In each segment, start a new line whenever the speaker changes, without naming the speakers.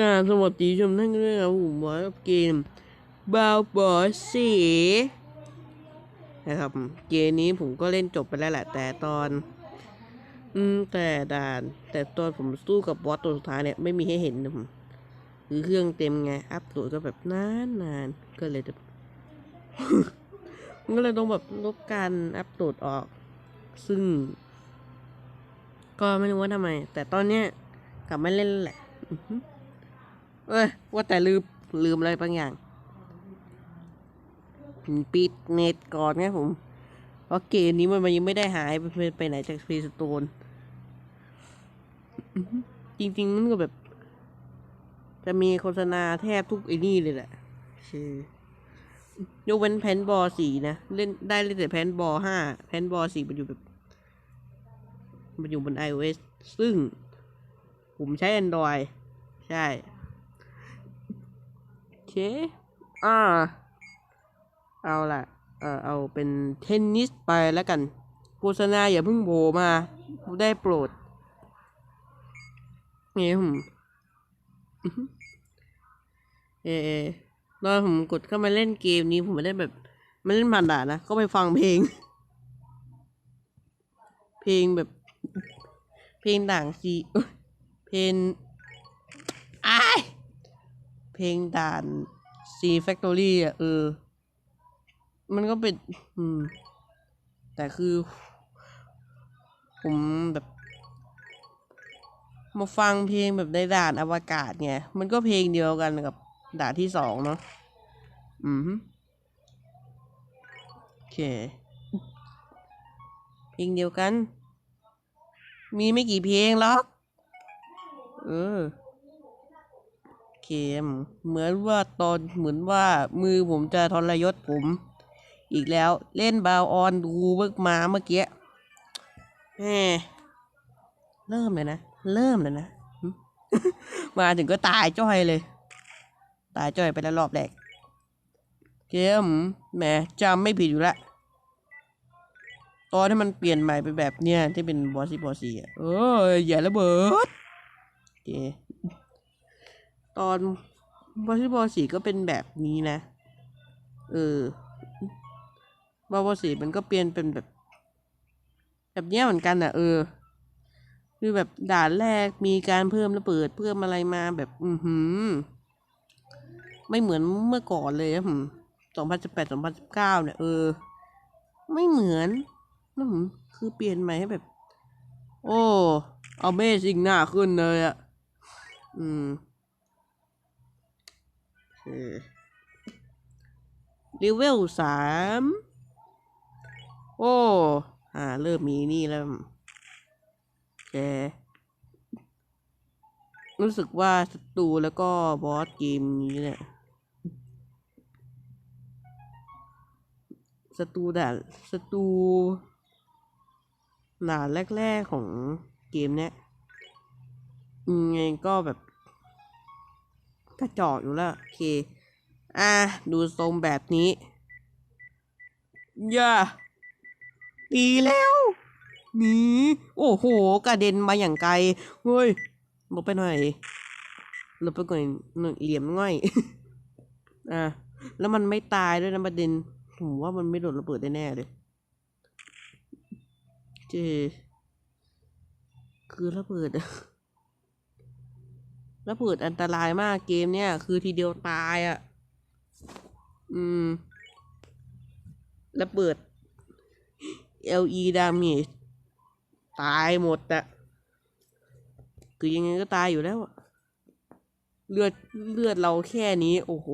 การสวัสดีชมท่านด้วยครับผมว่าเกมบาวบอสีนะครับ เกมนี้ผมก็เล่นจบไปแล้วแหละ แต่ตอน อืม แต่ด่าน แต่ตอนผมสู้กับบอสตัวสุดท้ายเนี่ย ไม่มีให้เห็นนะผมคือเครื่องเต็มไง อัพโหลดก็แบบนานนานก็เลยจะก็เลยต้องแบบลบการอัพโหลดออก ซึ่ง ก็ไม่รู้ว่าทำไม แต่ตอนเนี้ยกลับมาเล่นแหละ เอ้ยว่าแต่ลืมลืมอะไรบางอย่างปิดเน็ตก่อนไงผมเพราะเกมนี้มันยังไม่ได้หายไปไปไหนจากฟรีสโตนจริง ๆ มันก็แบบ จะมีโฆษณาแทบทุกไอ้นี่เลยแหละคือยกเว้นแพนบอลสี่นะ เล่นได้เล่นแต่แพนบอลห้าแพนบอลสี่มันอยู่แบบ มันอยู่บน iOS ซึ่ง ผมใช้ Android ใช่ เคอ่าเอาล่ะ เออเอาเป็นเทนนิสไปแล้วกันโฆษณาอย่าเพิ่งโผล่มาได้โปรดเนี่ยผมเอเอตอนผมกดเข้ามาเล่นเกมนี้ผมไม่ได้แบบไม่เล่นผ่านด่านนะก็ไปฟังเพลง เพลงแบบ เพลงด่างซีเอ้ยเพลงอ้าย เพลงด่าน C Factory อะเออ มันก็เป็น อืม แต่คือ ผมแบบ มาฟังเพลงแบบในด่านอวกาศไง มันก็เพลงเดียวกันกับด่านที่สองเนาะ อืมโอเค เพลงเดียวกัน มีไม่กี่เพลงหรอก เออ เกม เหมือนว่าตอนเหมือนว่ามือผมจะทรยศผม อีกแล้วเล่นบาวออนดูเบิกมาเมื่อกี้แหมเริ่มเลยนะ เริ่มเลยนะ มาถึงก็ตายจ้อยเลย ตายจ้อยไปแล้วรอบแรกเกมแหมจำไม่ผิดอยู่ละตอนที่มันเปลี่ยนใหม่เป็นแบบเนี้ยที่เป็นบอสซี่บอสซี่อะเอออย่าระเบิดโอเค ตอนบอสซี่บอสีก็เป็นแบบนี้นะ เออบอสบอสีมันก็เปลี่ยนเป็นแบบ แบบเนี้ยเหมือนกันอะ เออคือแบบด่านแรกมีการเพิ่มระเบิดเพิ่มอะไรมาแบบ อือหือ ไม่เหมือนเมื่อก่อนเลยอะผมสองพันสิบแปดสองพันสิบเก้าเนี่ยเออ ไม่เหมือนนะผมคือเปลี่ยนใหม่ให้แบบ โอ้ เอาเมซิงหน้าขึ้นเลยอะอืม เลเวลสาม โอ้ อ่า เริ่มมีนี่แล้วโอเครู้สึกว่าศัตรูแล้วก็บอสเกมนี้เนี่ยศัตรูด่านศัตรูด่านแรก ๆ ของเกมเนี้ยอืมไงก็แบบ กระจอกอยู่แล้ว โอเค อะ ดูทรงแบบนี้ อย่า ดีแล้ว หนี โอ้โห กระเด็นมาอย่างไกล เฮ้ยลบไปหน่อยลบไปก่อนหน่อยเหลี่ยมง่อย อะ แล้วมันไม่ตายด้วยนะประเด็นผมว่ามันไม่โดนระเบิดแน่เลย เจ คือระเบิดอะ ระเบิดอันตรายมากเกมเนี่ยคือทีเดียวตายอะ่ะ อืมระเบิด LE damage ตายหมดอะคือยังไงก็ตายอยู่แล้วอะเลือดเลือดเราแค่นี้ โอ้โห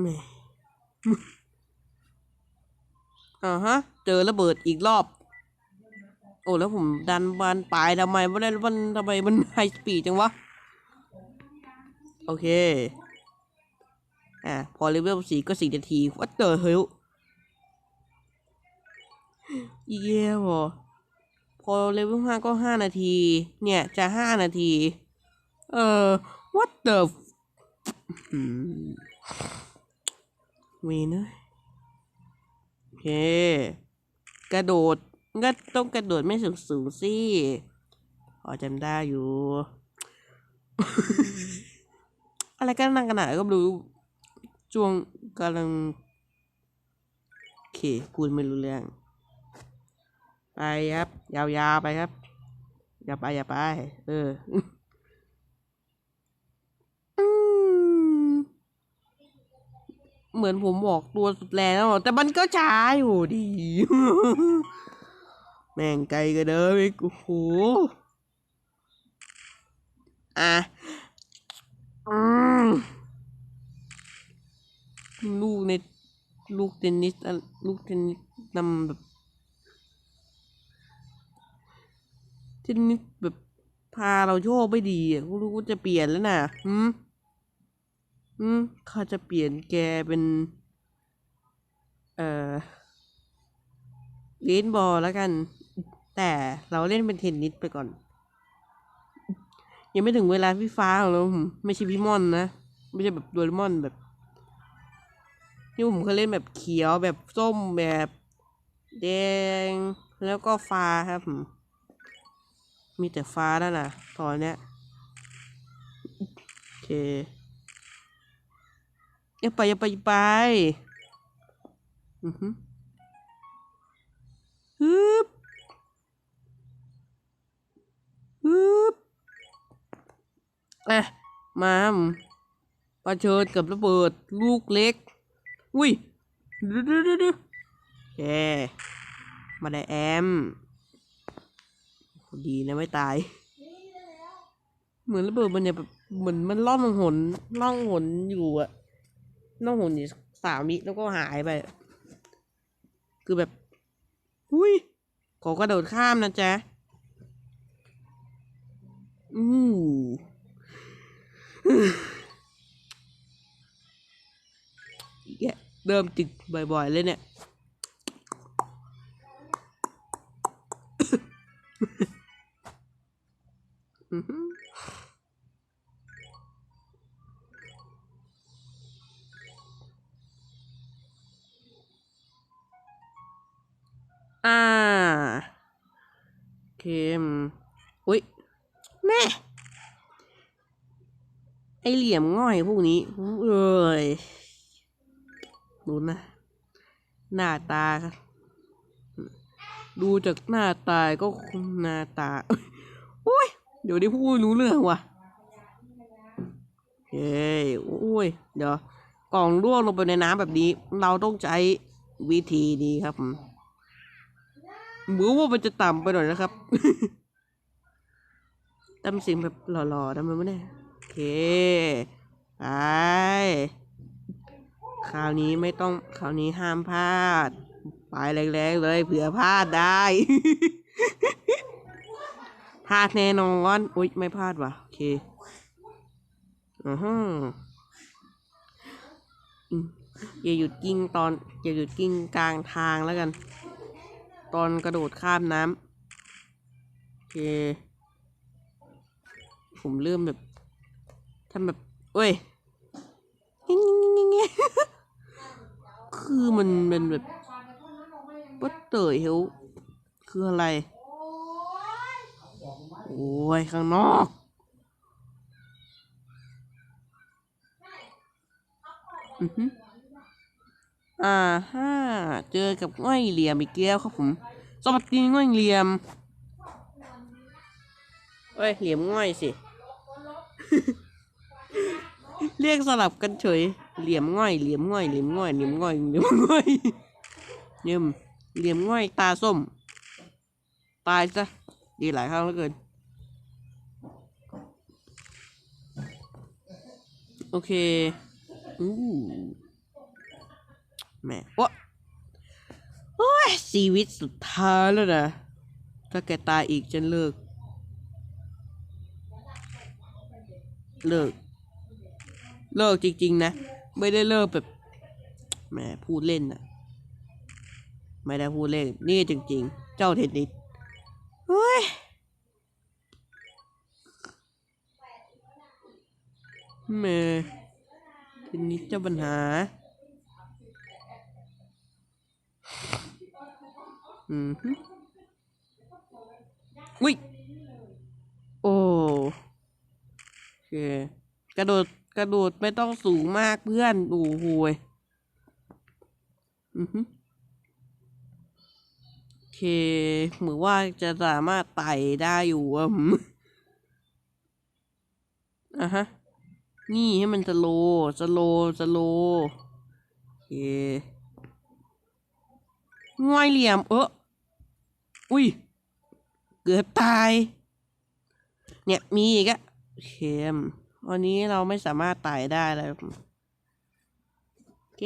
แม่อ่าฮะ เจอระเบิดอีกรอบ อ้แล้วผมดันบานปลายทำไมไม่ได้มันทำไมมันไฮสปีดจังวะ โอเค อะ พอเลเวลสี่ก็สี่นาที what the hell อีเยี่ยมอพอเลเวลห้าก็ห้านาที เนี่ยจะห้านาที เออ what the f- อืมเวีนะโอเค กระโดด ก็ต้องกระโดดไม่สูงสูงสิอจำได้อยู่ อะไรกันนั่งกันหนาก็รู้ช่วงกำลังโอเคพูไม่รู้เรื่อง ไปครับ ยาวๆไปครับ อย่าไปอย่าไป เอออืมเหมือนผมบอกตัวสุดแรงแล้ว แต่มันก็ช้าอยู่ดี แม่งไกลกันเด้อไอ้กูโหอะอืมลูกในลูกเทนนิสอะลูกเทนนิสนำแบบเทนนิสแบบพาเราโชคไม่ดีอะกูรู้ว่าจะเปลี่ยนแล้วน่ะหืมหืมเขาจะเปลี่ยนแกเป็น เอ่อเลนบอลแล้วกัน แต่เราเล่นเป็นเทนนิสไปก่อน ยังไม่ถึงเวลาพี่ฟ้าของเราไม่ใช่พี่ม่อนนะ ไม่ใช่แบบโดเรมอนแบบที่ผมเคยเล่นแบบเขียวแบบส้มแบบแดงแล้วก็ฟ้าครับผมมีแต่ฟ้าแล้วนะตอนเนี้ยโอเคอย่าไปอย่าไปย่าไปอือฮึฮึบ ฮึบอะ มาปะเชิญกับระเบิดลูกเล็ก อุ้ยดูดูดูดูโอเคมาได้แอม ดีนะไม่ตาย เหมือนระเบิดมันเนี่ยแบบเหมือนมันล่องหนล่องหนอยู่อะล่องหนอยู่สามวิแล้วก็หายไป คือแบบ อุ้ยขอกระโดดข้ามนะจ๊ะ อู้แกเริ่มติดบ่อยๆเลยเนี่ย อือหืออ่าเค็ม แม่ไอเหลี่ยมง่อยพวกนี้เอ้ยดูนะ หน้าตาครับดูจากหน้าตาก็หน้าตาโอ้ย เดี๋ยวได้พูดรู้เรื่องว่ะเฮ้ยโอ้ย เดี๋ยวกล่องร่วงลงไปในน้ำแบบนี้ เราต้องใช้วิธีนี้ครับเหมือนว่ามันจะต่ำไปหน่อยนะครับ ทำสิ่งแบบหล่อๆทำไมวะเนี่ยโอเคไปคราวนี้ไม่ต้องคราวนี้ห้ามพลาด ไปแรงๆเลยเผื่อพลาดได้พลาดแน่นอนอุ๊ยไม่พลาดว่ะโอเคอือฮึอย่าหยุดกิ้งตอน อย่าหยุดกิ้งกลางทางแล้วกัน ตอนกระโดดข้ามน้ำโอเค ผมเริ่มแบบทำแบบเว้ยงี้ๆๆๆคือมันเป็นแบบวัตเตอร์เฮลคืออะไร โอ้ย ข้างนอก อือฮึอ่าฮ่าเจอกับง่อยเหลี่ยมอีกแล้วครับผม สวัสดีง่อยเหลี่ยมเอ้ย เหลี่ยมง่อยสิ เรียกสลับกันเฉย เหลี่ยมง่อย เหลี่ยมง่อย เหลี่ยมง่อย เหลี่ยมง่อย เหลี่ยมง่อยเยี่ยมเหลี่ยมง่อย ตาส้ม ตายซะ ดีหลายครั้งแล้วเกิน โอเค อู้แม่วะโอ้ยชีวิตสุดท้ายแล้วนะ ถ้าแกตายอีกฉันเลิก เลิก เลิกจริง ๆ นะ ไม่ได้เลิกแบบแหมพูดเล่นนะไม่ได้พูดเล่น นี่จริง ๆ เจ้าเทนนิสเฮ้ยแหม่เทนนิสเจ้าปัญหา อืมฮึอุ้ย เค กระโดดกระโดดไม่ต้องสูงมากเพื่อนโอ้โหอือฮึโอเคเหมือนว่าจะสามารถไต่ได้อยู่อะหืมอะฮะ นี่ให้มันสโลสโลสโลโอเคง่อยเหลี่ยม เอออุ้ย เกือบตาย เนี่ย มีอีกอะ เค็มวันนี้เราไม่สามารถไต่ได้เลยโอเค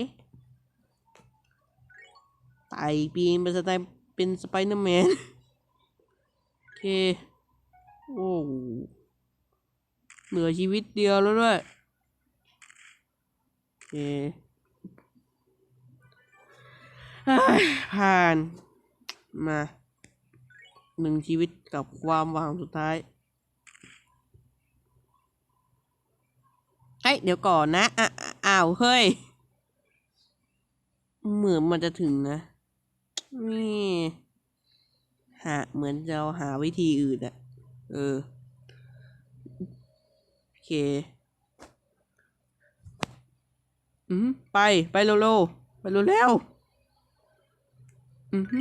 ไต่ปีนเป็นสไตล์เป็นสไปเดอร์แมนโอเคโอ้โหเหลือชีวิตเดียวแล้วด้วยโอเคผ่านมาหนึ่งชีวิตกับความหวังสุดท้าย เฮ้ยเดี๋ยวก่อนนะอะอ้าวเฮ้ย เหมือนมันจะถึงนะ นี่หาเหมือนจะหาวิธีอื่นอะเออ โอเค อืมไป ไปเร็วๆไปโลเร็วอือฮึ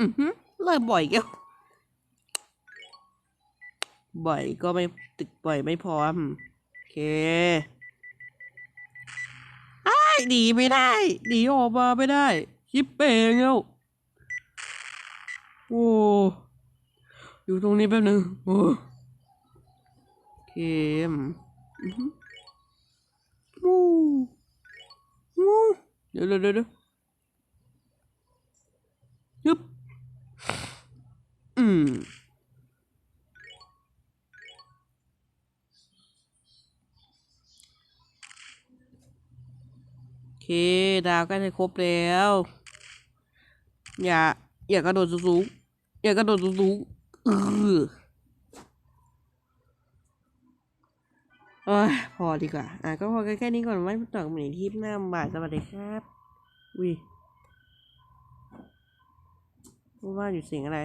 อือฮึเลิกบ่อยแก้วบ่อยก็ไม่ตึกบ่อยไม่พออืม เคไอ้าหนีไม่ได้หนีออกมาไม่ได้ชิปเปงแล้วโอ้อยู่ตรงนี้แป๊บนึงโอ้เกมมูมูเดี๋ยวเดี๋ยวเดี๋ยวยึบอืม โอเค ดาวใกล้จะครบแล้ว อย่า อย่ากระโดดสูงๆอย่ากระโดดสูงๆเออเอ้ยพอดีกว่า อะก็พอแค่นี้ก่อนไว้ต่อกันใหม่ที่หน้าบ่ายสวัสดีครับอุ้ว่าอยู่เสียงอะไร